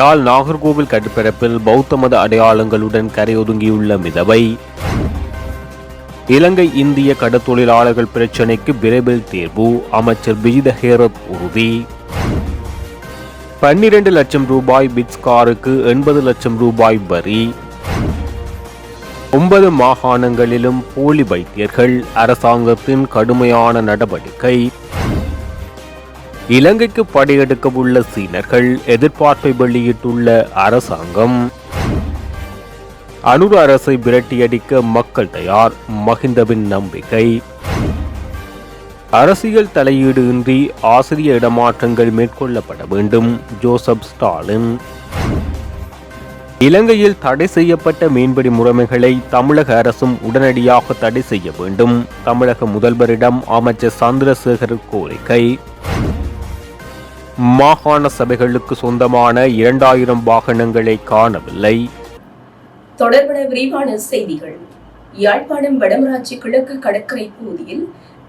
யாழ் நாகர்கோவில் கட்டுப்பரப்பில் பௌத்த மத அடையாளங்களுடன் கரையொதுங்கியுள்ள மிதவை. இலங்கை இந்திய கடத்தொழிலாளர்கள் பிரச்சினைக்கு விரைவில் தீர்வு அமைச்சர் விஜித ஹேரத் உறுதி. பன்னிரண்டு லட்சம் ரூபாய் பிட்ஸ் காருக்கு எண்பது லட்சம் ரூபாய் வரி. ஒன்பது மாகாணங்களிலும் போலி வைத்தியர்கள் அரசாங்கத்தின் கடுமையான நடவடிக்கை. இலங்கைக்கு படையெடுக்க உள்ள சீனர்கள் எதிர்பார்ப்பை வெளியிட்டுள்ள அரசாங்கம். அனுர அரசை விரட்டியடிக்க மக்கள் தயார் மகிந்தவின் நம்பிக்கை. அரசியல் தலையீடு இன்றி ஆசிரிய இடமாற்றங்கள் மேற்கொள்ளப்பட வேண்டும் ஜோசப் ஸ்டாலின். இலங்கையில் தடை செய்யப்பட்ட மீன்பிடி முறைமைகளை தமிழக அரசும் உடனடியாக தடை செய்ய வேண்டும் தமிழக முதல்வரிடம் அமைச்சர் சந்திரசேகர் கோரிக்கை. மாகாண சபைகளுக்கு சொந்தமான இரண்டாயிரம் வாகனங்களை காணவில்லை. தொடர்பட விரிவான செய்திகள். யாழ்ப்பாணம் வடமராட்சி கிழக்கு கடற்கரை பகுதியில்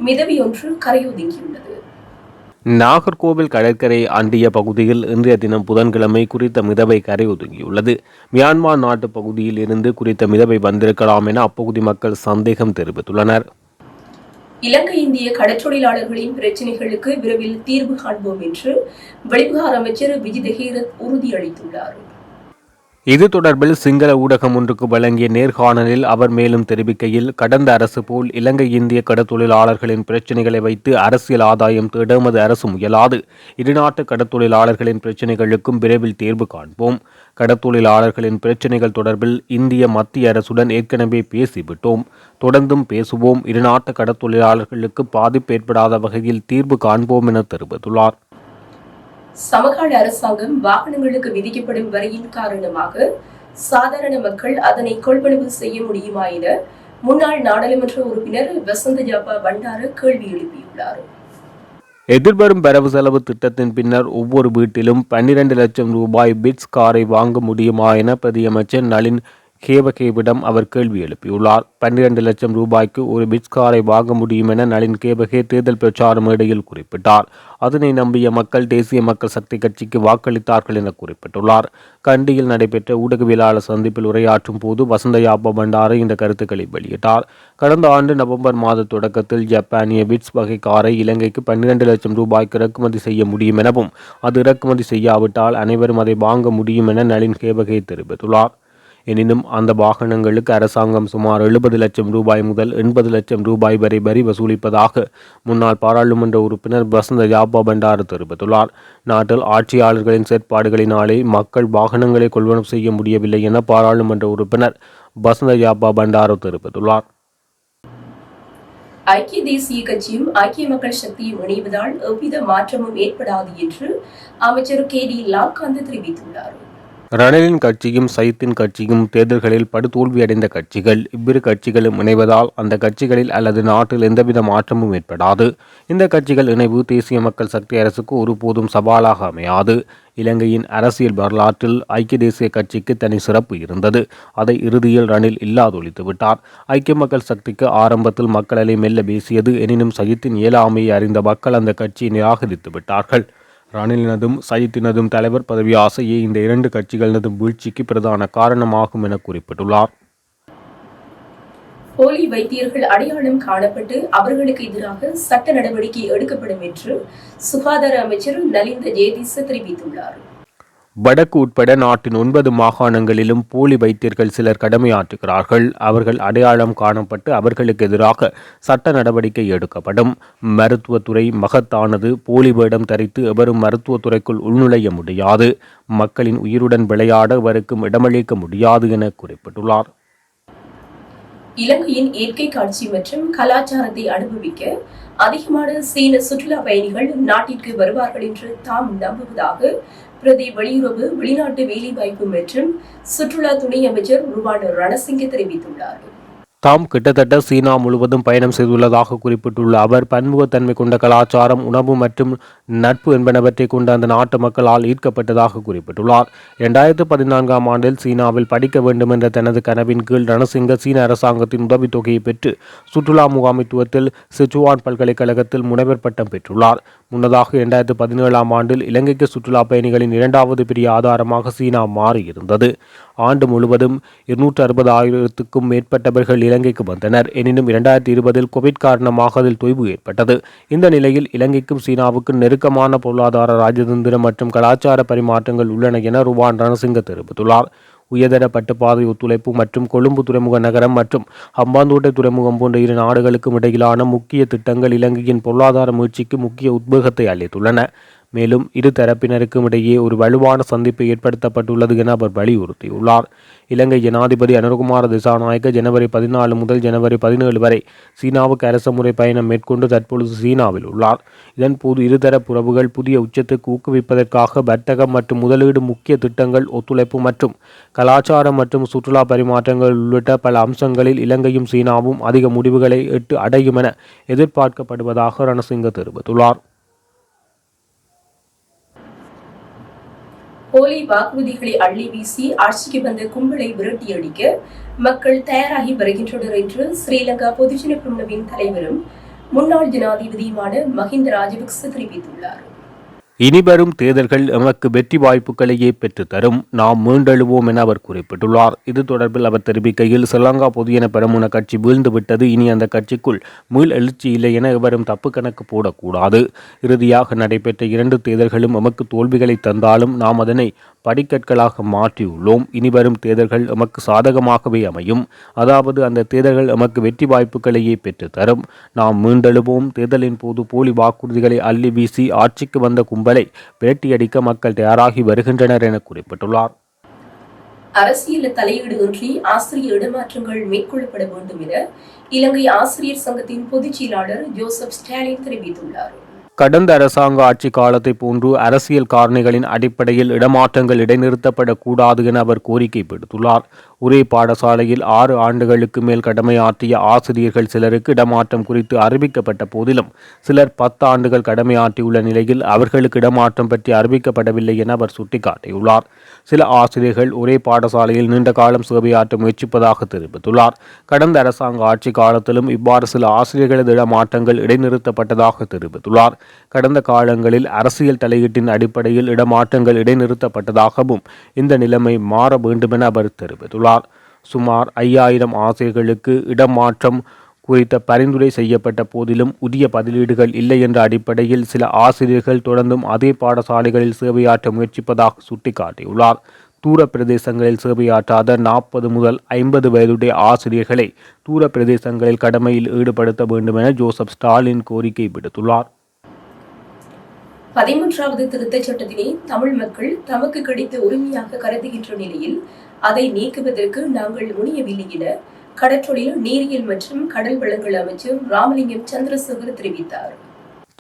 மிதவி ஒன்று கரையொதுங்கியுள்ளது. நாகர்கோவில் கடற்கரை அண்டிய பகுதியில் இன்றைய தினம் புதன்கிழமை குறித்த மிதவை கரை ஒதுங்கியுள்ளது மியான்மர் நாட்டு பகுதியில் இருந்து குறித்த மிதவை வந்திருக்கலாம் என அப்பகுதி மக்கள் சந்தேகம் தெரிவித்துள்ளனர். இலங்கை இந்திய கடற்றொழிலாளர்களின் பிரச்சினைகளுக்கு விரைவில் தீர்வு காண்போம் என்று வெளிவிவகார அமைச்சர் விஜய் தஹீரத் உறுதியளித்துள்ளார். இது தொடர்பில் சிங்கள ஊடகம் ஒன்றுக்கு வழங்கிய நேர்காணலில் அவர் மேலும் தெரிவிக்கையில் கடந்த அரசு போல் இலங்கை இந்திய கடத்தொழிலாளர்களின் பிரச்சினைகளை வைத்து அரசியல் ஆதாயம் தேடமது அரசு முயலாது. இருநாட்டு கடத்தொழிலாளர்களின் பிரச்சினைகளுக்கும் விரைவில் தீர்வு காண்போம். கடத்தொழிலாளர்களின் பிரச்சினைகள் தொடர்பில் இந்திய மத்திய அரசுடன் ஏற்கனவே பேசிவிட்டோம். தொடர்ந்தும் பேசுவோம். இருநாட்டு கடத்தொழிலாளர்களுக்கு பாதிப்பு ஏற்படாத வகையில் தீர்வு காண்போம் என தெரிவித்துள்ளார். சமகால அரசாங்கம் வாகனங்களுக்கு விதிக்கப்படும் வரியின் காரணமாக சாதாரண மக்கள் அதனை கொள்வனவு செய்ய முடியுமா என முன்னாள் நாடாளுமன்ற உறுப்பினர் வசந்த ஜாபா பண்டார கேள்வி எழுப்பியுள்ளார். எதிர்வரும் வரவு செலவு திட்டத்தின் பின்னர் ஒவ்வொரு வீட்டிலும் பன்னிரண்டு லட்சம் ரூபாய் பிட்ஸ் காரை வாங்க முடியுமா என பிரதியமைச்சர் நளின் கேபகேவிடம் அவர் கேள்வி எழுப்பியுள்ளார். பன்னிரண்டு லட்சம் ரூபாய்க்கு ஒரு பிட்ஸ் காரை வாங்க முடியும் என நளின் கேபகே தேர்தல் பிரச்சார மேடையில் குறிப்பிட்டார். அதனை நம்பிய மக்கள் தேசிய மக்கள் சக்தி கட்சிக்கு வாக்களித்தார்கள் என குறிப்பிட்டுள்ளார். கண்டியில் நடைபெற்ற ஊடகவியலாளர் சந்திப்பில் உரையாற்றும் போது வசந்த யாப்ப பண்டாரை இந்த கருத்துக்களை வெளியிட்டார். கடந்த ஆண்டு நவம்பர் மாத தொடக்கத்தில் ஜப்பானிய பிட்ஸ் வகை காரை இலங்கைக்கு பன்னிரண்டு லட்சம் ரூபாய்க்கு இறக்குமதி செய்ய முடியும் எனவும் அது இறக்குமதி செய்யாவிட்டால் அனைவரும் அதை வாங்க முடியும் என நளின் கேபகே தெரிவித்துள்ளார். எனினும் அந்த வாகனங்களுக்கு அரசாங்கம் சுமார் எழுபது லட்சம் ரூபாய் முதல் எண்பது லட்சம் ரூபாய் வரை வரி வசூலிப்பதாக முன்னாள் பாராளுமன்ற உறுப்பினர் வசந்த யாபா பண்டாரு தெரிவித்துள்ளார். நாட்டில் ஆட்சியாளர்களின் செயற்பாடுகளினாலே மக்கள் வாகனங்களை கொள்வனவு செய்ய முடியவில்லை என பாராளுமன்ற உறுப்பினர் வசந்த யாபா பண்டாரு தெரிவித்துள்ளார். ஐக்கிய தேசிய கட்சியும் ஐக்கிய மக்கள் சக்தியும் இணைவதால் எவ்வித மாற்றமும் ஏற்படாது என்று அமைச்சர் கே டி லாக்காந்து தெரிவித்துள்ளார். ரணிலின் கட்சியும் சயித்தின் கட்சியும் தேர்தல்களில் படுதோல்வியடைந்த கட்சிகள். இவ்விரு கட்சிகளும் இணைவதால் அந்த கட்சிகளில் அல்லது நாட்டில் எந்தவித மாற்றமும் ஏற்படாது. இந்த கட்சிகள் இணைவு தேசிய மக்கள் சக்தி அரசுக்கு ஒருபோதும் சவாலாக அமையாது. இலங்கையின் அரசியல் வரலாற்றில் ஐக்கிய தேசிய கட்சிக்கு தனி சிறப்பு இருந்தது. அதை இறுதியில் ரணில் இல்லாதொழித்து விட்டார். ஐக்கிய மக்கள் சக்திக்கு ஆரம்பத்தில் மக்களலை மெல்ல பேசியது எனினும் சயித்தின் இயலாமையை அறிந்த மக்கள் அந்த கட்சியை நிராகரித்து விட்டார்கள். ரணிலினதும் சயித்தினதும் தலைவர் பதவி ஆசையே இந்த இரண்டு கட்சிகளினதும் வீழ்ச்சிக்கு பிரதான காரணமாகும் என குறிப்பிட்டுள்ளார். போலி வைத்தியர்கள் அடையாளம் காணப்பட்டு அவர்களுக்கு எதிராக சட்ட நடவடிக்கை எடுக்கப்படும் என்று சுகாதார அமைச்சர் நலிந்த ஜெயதீச தெரிவித்துள்ளார். வடக்கு உட்பட நாட்டின் ஒன்பது மாகாணங்களிலும் போலி வைத்தியர்கள் சிலர் கடமையாற்றுகிறார்கள். அவர்கள் அடையாளம் காணப்பட்டு அவர்களுக்கு எதிராக சட்ட நடவடிக்கை எடுக்கப்படும். மருத்துவத்துறை மகத்தானது. போலி வேடம் தரித்து எவரும் மருத்துவத்துறைக்குள் உள்நுழைய முடியாது. மக்களின் உயிருடன் விளையாட எவருக்கும் இடமளிக்க முடியாது என குறிப்பிட்டுள்ளார். இலங்கையின் இயற்கை காட்சி மற்றும் கலாச்சாரத்தை அனுபவிக்க அதிகமான சீன சுற்றுலா பயணிகள் நாட்டிற்கு வருவார்கள் என்று தாம் நம்புவதாக பிரதி வெளியுறவு வெளிநாட்டு வேலைவாய்ப்பு மற்றும் சுற்றுலா துணை அமைச்சர் உருவான ரணசிங்க தெரிவித்துள்ளார். தாம் கிட்டத்தட்ட சீனா முழுவதும் பயணம் செய்துள்ளதாக குறிப்பிட்டுள்ள அவர் பன்முகத்தன்மை கொண்ட கலாச்சாரம் உணவு மற்றும் நட்பு என்பனவற்றை கொண்ட அந்த நாட்டு மக்களால் ஈர்க்கப்பட்டதாக குறிப்பிட்டுள்ளார். இரண்டாயிரத்து பதினான்காம் ஆண்டில் சீனாவில் படிக்க வேண்டும் என்ற தனது கனவின் கீழ் ரணசிங்க சீன அரசாங்கத்தின் உதவித்தொகையை பெற்று சுற்றுலா முகாமித்துவத்தில் சிச்சுவான் பல்கலைக்கழகத்தில் முனைவர் பட்டம் பெற்றுள்ளார். முன்னதாக இரண்டாயிரத்து பதினேழாம் ஆண்டில் இலங்கைக்கு சுற்றுலா பயணிகளின் இரண்டாவது பெரிய ஆதாரமாக சீனா மாறியிருந்தது. ஆண்டு முழுவதும் இருநூற்று அறுபது ஆயிரத்துக்கும் மேற்பட்டவர்கள் இலங்கைக்கு வந்தனர். எனினும் இரண்டாயிரத்தி இருபதில் கோவிட் காரணமாக அதில் தொய்வு ஏற்பட்டது. இந்த நிலையில் இலங்கைக்கும் சீனாவுக்கும் நெருக்கமான பொருளாதார ராஜதந்திர மற்றும் கலாச்சார பரிமாற்றங்கள் உள்ளன என ருவான் ரணசிங்க தெரிவித்துள்ளார். உயர்தர பட்டுப்பாதை ஒத்துழைப்பு மற்றும் கொழும்பு துறைமுக நகரம் மற்றும் ஹம்பாந்தோட்டை துறைமுகம் போன்ற இரு நாடுகளுக்கும் இடையிலான முக்கிய திட்டங்கள் இலங்கையின் பொருளாதார முயற்சிக்கு முக்கிய உத்வேகத்தை அளித்துள்ளன. மேலும் இரு தரப்பினருக்கும் இடையே ஒரு வலுவான சந்திப்பு ஏற்படுத்தப்பட்டுள்ளது என அவர் வலியுறுத்தியுள்ளார். இலங்கை ஜனாதிபதி அனுரகுமார திசாநாயக்க ஜனவரி பதினாலு முதல் ஜனவரி பதினேழு வரை சீனாவுக்கு அரசுமுறை பயணம் மேற்கொண்டு தற்பொழுது சீனாவில் உள்ளார். இதன் போது இருதரப்பு உறவுகள் புதிய உச்சத்துக்கு ஊக்குவிப்பதற்காக வர்த்தகம் மற்றும் முதலீடு முக்கிய திட்டங்கள் ஒத்துழைப்பு மற்றும் கலாச்சாரம் மற்றும் சுற்றுலா பரிமாற்றங்கள் உள்ளிட்ட பல அம்சங்களில் இலங்கையும் சீனாவும் அதிக முடிவுகளை எட்டு அடையும் என எதிர்பார்க்கப்படுவதாக ரணசிங்க தெரிவித்துள்ளார். போலி வாக்குறுதிகளை அள்ளி வீசி ஆட்சிக்கு வந்த கும்பலை விரட்டியடிக்க மக்கள் தயாராகி வருகின்றனர் என்று ஸ்ரீலங்கா பொதுஜன பிரிவின் தலைவரும் முன்னாள் ஜனாதிபதியுமான மஹிந்த ராஜபக்ச தெரிவித்துள்ளார். இனிவரும் தேர்தல்கள் எமக்கு வெற்றி வாய்ப்புகளையே பெற்றுத்தரும் நாம் மீண்டெழுவோம் என அவர் குறிப்பிட்டுள்ளார். இது தொடர்பில் அவர் தெரிவிக்கையில் ஸ்ரீலங்கா பொதுஜன பெரமுன கட்சி வீழ்ந்துவிட்டது. இனி அந்த கட்சிக்குள் மீள் எழுச்சி இல்லை என எவரும் தப்பு கணக்கு போடக்கூடாது. இறுதியாக நடைபெற்ற இரண்டு தேர்தல்களும் எமக்கு தோல்விகளை தந்தாலும் நாம் அதனை படிக்கற்களாக மாற்றியுள்ளோம் இனிவரும் தேர்தல்கள் எமக்கு சாதகமாகவே அமையும். அதாவது அந்த தேர்தல்கள் எமக்கு வெற்றி வாய்ப்புகளையே பெற்றுத்தரும் நாம் மீண்டெழுவோம். தேர்தலின் போது போலி வாக்குறுதிகளை அள்ளி வீசி ஆட்சிக்கு வந்த கும்பலை பேட்டியடிக்க மக்கள் தயாராகி வருகின்றனர் என குறிப்பிட்டுள்ளார். அரசியல் தலையீடு இன்றி ஆசிரியர் இடமாற்றங்கள் மேற்கொள்ளப்பட வேண்டும் என இலங்கை ஆசிரியர் சங்கத்தின் பொதுச் செயலாளர் ஜோசப் ஸ்டாலின் தெரிவித்துள்ளார். கடந்த அரசாங்க ஆட்சி காலத்தை போன்று அரசியல் காரணிகளின் அடிப்படையில் இடமாற்றங்கள் இடைநிறுத்தப்படக்கூடாது என அவர் கோரிக்கை விடுத்துள்ளார். ஒரே பாடசாலையில் ஆறு ஆண்டுகளுக்கு மேல் கடமையாற்றிய ஆசிரியர்கள் சிலருக்கு இடமாற்றம் குறித்து அறிவிக்கப்பட்ட போதிலும் சிலர் பத்து ஆண்டுகள் கடமையாற்றியுள்ள நிலையில் அவர்களுக்கு இடமாற்றம் பற்றி அறிவிக்கப்படவில்லை என அவர் சுட்டிக்காட்டியுள்ளார். சில ஆசிரியர்கள் ஒரே பாடசாலையில் நீண்ட காலம் சேவையாற்ற முயற்சிப்பதாக தெரிவித்துள்ளார். கடந்த அரசாங்க ஆட்சி காலத்திலும் இவ்வாறு சில ஆசிரியர்களது இடமாற்றங்கள் இடைநிறுத்தப்பட்டதாக தெரிவித்துள்ளார். கடந்த காலங்களில் அரசியல் தலையீட்டின் அடிப்படையில் இடமாற்றங்கள் இடைநிறுத்தப்பட்டதாகவும் இந்த நிலைமை மாற வேண்டுமென அவர் தெரிவித்துள்ளார். சுமார் ஐயாயிரம் ஆசிரியர்களுக்கு இடமாற்றம் குறித்த பரிந்துரை செய்யப்பட்ட போதிலும் உரிய பதிலீடுகள் இல்லை என்ற அடிப்படையில் சில ஆசிரியர்கள் தொடர்ந்தும் அதே பாடசாலைகளில் சேவையாற்ற முயற்சிப்பதாக சுட்டிக்காட்டியுள்ளார். தூர பிரதேசங்களில் சேவையாற்றாத நாற்பது முதல் ஐம்பது வயதுடைய ஆசிரியர்களை தூர பிரதேசங்களில் கடமையில் ஈடுபடுத்த வேண்டும் என ஜோசப் ஸ்டாலின் கோரிக்கை விடுத்துள்ளார். பதிமூன்றாவது திருத்தச் சட்டத்தினை தமிழ் மக்கள் தமக்கு கிடைத்த உரிமையாக கருதுகின்ற நிலையில் அதை நீக்குவதற்கு நாங்கள் முனையவில்லை என கடற்றொழில் நீரியல் மற்றும் கடல் வளங்கள் அமைச்சர் ராமலிங்கம் சந்திரசேகர் தெரிவித்தார்.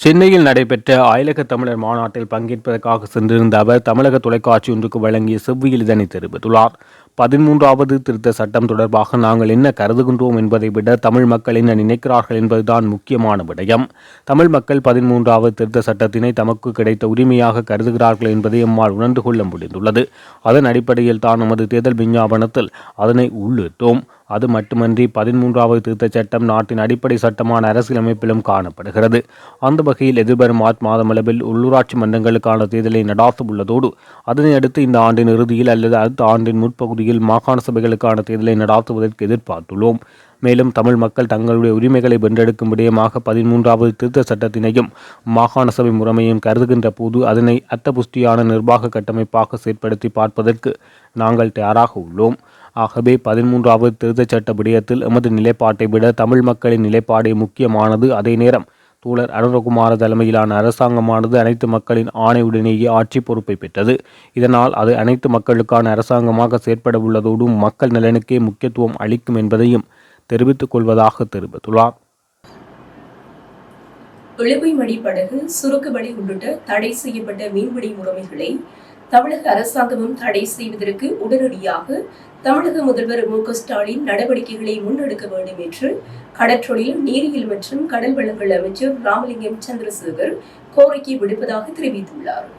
சென்னையில் நடைபெற்ற அயலக தமிழர் மாநாட்டில் பங்கேற்பதற்காக சென்றிருந்த அவர் தமிழக தொலைக்காட்சி ஒன்றுக்கு வழங்கிய செவ்வியில் இதனை தெரிவித்துள்ளார். பதிமூன்றாவது திருத்த சட்டம் தொடர்பாக நாங்கள் என்ன கருதுகின்றோம் என்பதை விட தமிழ் மக்கள் என்ன நினைக்கிறார்கள் என்பதுதான் முக்கியமான விடயம். தமிழ் மக்கள் பதிமூன்றாவது திருத்த சட்டத்தினை தமக்கு கிடைத்த உரிமையாக கருதுகிறார்கள் என்பதை எம்மால் உணர்ந்து கொள்ள முடிந்துள்ளது. அதன் அடிப்படையில் தான் நமது தேர்தல் விஞ்ஞாபனத்தில் அதனை உள்ளிட்டோம். அது மட்டுமன்றி பதிமூன்றாவது திருத்தச் சட்டம் நாட்டின் அடிப்படை சட்டமான அரசியலமைப்பிலும் காணப்படுகிறது. அந்த வகையில் எதிர்வரும் மார்ச் மாதமளவில் உள்ளூராட்சி மன்றங்களுக்கான தேர்தலை நடாத்தவுள்ளதோடு உள்ளதோடு அதனை அடுத்து இந்த ஆண்டின் இறுதியில் அல்லது அடுத்த ஆண்டின் முற்பகுதியில் மாகாண சபைகளுக்கான தேர்தலை நடாத்துவதற்கு எதிர்பார்த்துள்ளோம். மேலும் தமிழ் மக்கள் தங்களுடைய உரிமைகளை வென்றெடுக்கும் விடயமாக பதிமூன்றாவது திருத்த சட்டத்தினையும் மாகாண சபை முறைமையும் கருதுகின்ற போது அதனை அத்தபுஷ்டியான நிர்வாக கட்டமைப்பாக செயற்படுத்தி பார்ப்பதற்கு நாங்கள் தயாராக உள்ளோம். ஆகவே பதிமூன்றாவது திருத்தச் சட்ட விடயத்தில் எமது நிலைப்பாட்டை விட தமிழ் மக்களின் நிலைப்பாடே முக்கியமானது. அதே நேரம் தூழர் அனுரகுமார தலைமையிலான அரசாங்கமானது அனைத்து மக்களின் ஆணையுடனேயே ஆட்சி பொறுப்பை பெற்றது. இதனால் அது அனைத்து மக்களுக்கான அரசாங்கமாக செயற்பட உள்ளதோடு மக்கள் நலனுக்கே முக்கியத்துவம் அளிக்கும் என்பதையும் தெரிவித்துக் கொள்வதாக தெரிவித்துள்ளார். இழுவை மடி படகு சுருக்குவடி உள்ளிட்ட தடை செய்யப்பட்ட மீன்பிடி முறைமைகளை தமிழக அரசாங்கமும் தடை செய்வதற்கு உடனடியாக தமிழக முதல்வர் மு க ஸ்டாலின் நடவடிக்கைகளை முன்னெடுக்க வேண்டும் என்று கடற்றொழில் நீரியல் மற்றும் கடல் வளங்கள் அமைச்சர் ராமலிங்கம் சந்திரசேகர் கோரிக்கை விடுப்பதாக தெரிவித்துள்ளார்.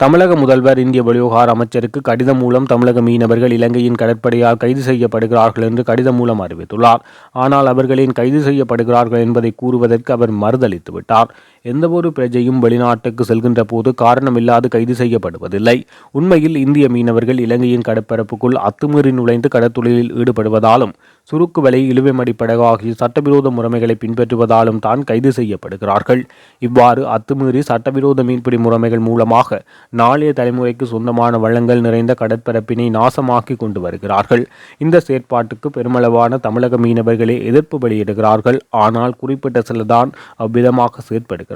தமிழக முதல்வர் இந்திய வெளிவகார அமைச்சருக்கு கடிதம் மூலம் தமிழக மீனவர்கள் இலங்கையின் கடற்படையால் கைது செய்யப்படுகிறார்கள் என்று கடிதம் மூலம் அறிவித்துள்ளார். ஆனால் அவர்களின் கைது செய்யப்படுகிறார்கள் என்பதை கூறுவதற்கு அவர் மறுதளித்து விட்டார் எந்தவொரு பிரஜையும் வெளிநாட்டுக்கு செல்கின்ற போது காரணமில்லாது கைது செய்யப்படுவதில்லை. உண்மையில் இந்திய மீனவர்கள் இலங்கையின் கடற்பரப்புக்குள் அத்துமீறி நுழைந்து கடத்தொழிலில் ஈடுபடுவதாலும் சுருக்கு வலை இழுவைமடி படகு ஆகிய சட்டவிரோத முறைமைகளை பின்பற்றுவதாலும் தான் கைது செய்யப்படுகிறார்கள். இவ்வாறு அத்துமீறி சட்டவிரோத மீன்பிடி முறைமைகள் மூலமாக நாளைய தலைமுறைக்கு சொந்தமான வளங்கள் நிறைந்த கடற்பரப்பினை நாசமாக்கி கொண்டு வருகிறார்கள். இந்த செயற்பாட்டுக்கு பெருமளவான தமிழக மீனவர்களே எதிர்ப்பு வெளியிடுகிறார்கள். ஆனால் குறிப்பிட்ட சிலதான் அவ்விதமாக செயற்படுகிறார்கள்.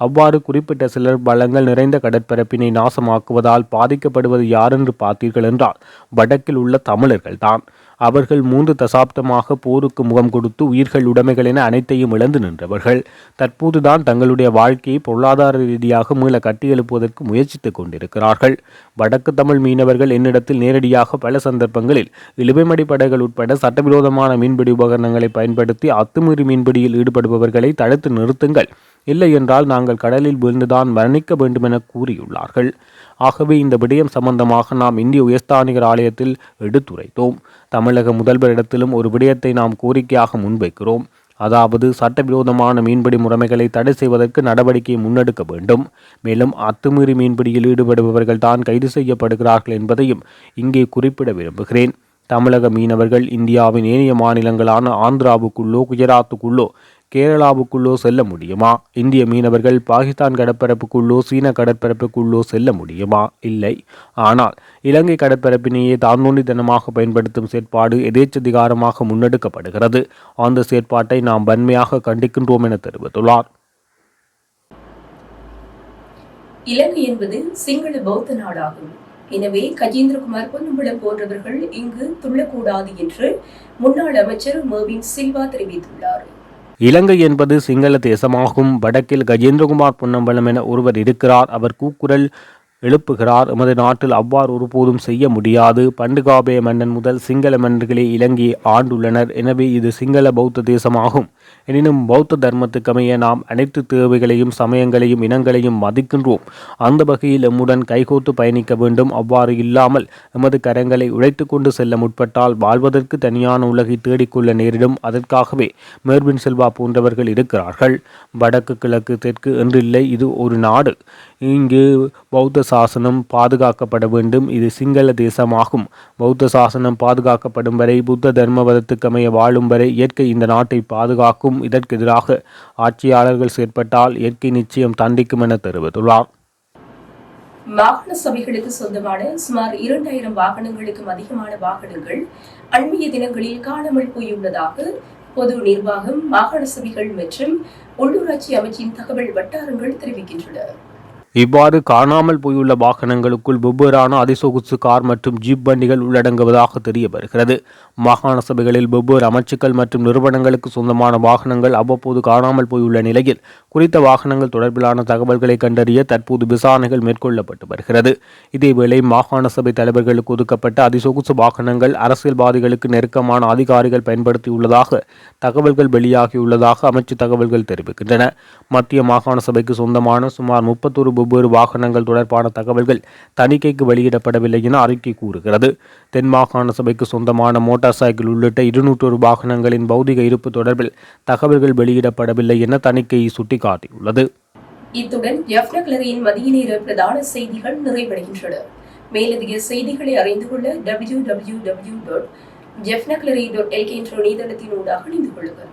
அவ்வாறு குறிப்பிட்ட சிலர் பலங்கள் நிறைந்த கடற்பரப்பினை நாசமாக்குவதால் பாதிக்கப்படுவது யாரென்று பார்த்தீர்கள் என்றால் வடக்கில் உள்ள தமிழர்கள்தான். அவர்கள் மூன்று தசாப்தமாக போருக்கு முகம் கொடுத்து உயிர்கள் உடைமைகள் என அனைத்தையும் இழந்து நின்றவர்கள். தற்போதுதான் தங்களுடைய வாழ்க்கையை பொருளாதார ரீதியாக மீள கட்டியெழுப்புவதற்கு முயற்சித்துக் கொண்டிருக்கிறார்கள். வடக்கு தமிழ் மீனவர்கள் என்னிடத்தில் நேரடியாக பல சந்தர்ப்பங்களில் இழுவைமடி படைகள் உட்பட சட்டவிரோதமான மீன்பிடி உபகரணங்களை பயன்படுத்தி அத்துமீறி மீன்பிடியில் ஈடுபடுபவர்களை தடுத்து நிறுத்துங்கள் இல்லை என்றால் நாங்கள் கடலில் விழுந்துதான் மரணிக்க வேண்டுமென கூறியுள்ளார்கள். ஆகவே இந்த விடயம் சம்பந்தமாக நாம் இந்திய உயர்ஸ்தானிகர் ஆலயத்தில் எடுத்துரைத்தோம். தமிழக முதல்வரிடத்திலும் ஒரு விடயத்தை நாம் கோரிக்கையாக முன்வைக்கிறோம். அதாவது சட்டவிரோதமான மீன்பிடி முறைமைகளை தடை செய்வதற்கு நடவடிக்கை முன்னெடுக்க வேண்டும். மேலும் அத்துமீறி மீன்பிடியில் ஈடுபடுபவர்கள் தான் கைது செய்யப்படுகிறார்கள் என்பதையும் இங்கே குறிப்பிட விரும்புகிறேன். தமிழக மீனவர்கள் இந்தியாவின் ஏனைய மாநிலங்களான ஆந்திராவுக்குள்ளோ குஜராத்துக்குள்ளோ கேரளாவுக்குள்ளோ செல்ல முடியுமா? இந்திய மீனவர்கள் பாகிஸ்தான் கடற்பரப்புக்குள்ளோ சீன கடற்பரப்புக்குள்ளோ செல்ல முடியுமா? இல்லை. ஆனால் இலங்கை கடற்பரப்பினையே தாந்தோண்டித்தனமாக பயன்படுத்தும் செயற்பாடு எதேச்சதிகாரமாக முன்னெடுக்கப்படுகிறது. அந்த செயற்பாட்டை நாம் வன்மையாக கண்டிக்கின்றோம் என தெரிவித்துள்ளார். இலங்கை என்பது சிங்கள பௌத்த நாடாகும். எனவே கஜேந்திரகுமார் பொன்னம்பலம் போன்றவர்கள் இங்கு துள்ளக்கூடாது என்று முன்னாள் அமைச்சர் மர்வின் சில்வா தெரிவித்துள்ளார். இலங்கை என்பது சிங்கள தேசமாகும். வடக்கில் கஜேந்திரகுமார் பொன்னம்பலம் என ஒருவர் இருக்கிறார். அவர் கூக்குரல் எழுப்புகிறார். எமது நாட்டில் அவ்வாறு ஒருபோதும் செய்ய முடியாது. பண்டுகாபே மன்னன் முதல் சிங்கள மன்னர்களே இலங்கையை ஆண்டுள்ளனர். எனவே இது சிங்கள பௌத்த தேசமாகும். எனினும் பௌத்த தர்மத்துக்கமைய நாம் அனைத்து தேவைகளையும் சமயங்களையும் இனங்களையும் மதிக்கின்றோம். அந்த வகையில் எம்முடன் கைகோத்து பயணிக்க வேண்டும். அவ்வாறு இல்லாமல் எமது கரங்களை உழைத்து கொண்டு செல்ல முற்பட்டால் வாழ்வதற்கு தனியான உலகை தேடிக்கொள்ள நேரிடும். அதற்காகவே மேர்பின் செல்வா போன்றவர்கள் இருக்கிறார்கள். வடக்கு கிழக்கு தெற்கு என்றில்லை. இது ஒரு நாடு. இங்கு பௌத்த சாசனம் பாதுகாக்கப்பட வேண்டும். இது சிங்கள தேசமாகும். பௌத்த சாசனம் பாதுகாக்கப்படும் வரை புத்த தர்மபதத்துக்கமைய வாழும் வரை இயற்கை இந்த நாட்டை பாதுகாக்கும். இதற்கு எதிராக ஆட்சியாளர்கள் செயற்பட்டால் இயற்கை நிச்சயம் தண்டிக்கும் என தெரிவித்துள்ளார். மாகாண சபைகளுக்கு சொந்தமான சுமார் இரண்டாயிரம் வாகனங்களுக்கும் அதிகமான வாகனங்கள் அண்மைய தினங்களில் காணாமல் போயுள்ளதாக பொது நிர்வாகம் மாகாண சபைகள் மற்றும் உள்ளூராட்சி அமைச்சின் தகவல் வட்டாரங்கள் தெரிவிக்கின்றன. இவ்வாறு காணாமல் போயுள்ள வாகனங்களுக்குள் வெவ்வேறான அதிசொகுசு கார் மற்றும் ஜீப் வண்டிகள் உள்ளடங்குவதாக தெரிய வருகிறது மாகாண சபைகளில் வெவ்வேறு அமைச்சுக்கள் மற்றும் நிறுவனங்களுக்கு சொந்தமான வாகனங்கள் அவ்வப்போது காணாமல் போயுள்ள நிலையில் குறித்த வாகனங்கள் தொடர்பிலான தகவல்களை கண்டறிய தற்போது விசாரணைகள் மேற்கொள்ளப்பட்டு வருகிறது. இதேவேளை மாகாண சபை தலைவர்களுக்கு ஒதுக்கப்பட்ட அதிசொகுசு வாகனங்கள் அரசியல்வாதிகளுக்கு நெருக்கமான அதிகாரிகள் பயன்படுத்தியுள்ளதாக தகவல்கள் வெளியாகியுள்ளதாக அமைச்சு தகவல்கள் தெரிவிக்கின்றன. மத்திய மாகாண சபைக்கு சொந்தமான சுமார் முப்பத்தொரு வெவ்வேறு வாகனங்கள் தொடர்பான தகவல்கள் தணிக்கைக்கு வெளியிடப்படவில்லை என அறிக்கை கூறுகிறது. தென் மாகாண சபைக்கு சொந்தமான மோட்டார் சைக்கிள் உள்ளிட்ட இருநூற்றொரு வாகனங்களின் பௌதிக இருப்பு தொடர்பில் தகவல்கள் வெளியிடப்படவில்லை என தணிக்கை சுட்டிக்காட்டியுள்ளது. இத்துடன் ஜப்னக்லரியின் மதிய நேர பிரதான செய்திகள் நிறைவடைகின்றன. மேலதிக செய்திகளை அறிந்து கொள்ள டபிள்யூ டபிள்யூ டபிள்யூ டாட் ஜெஃப்னக்லரி டாட் எல்கே என்ற இணையதளத்தினூடாக இணைந்து கொள்ளுங்கள்.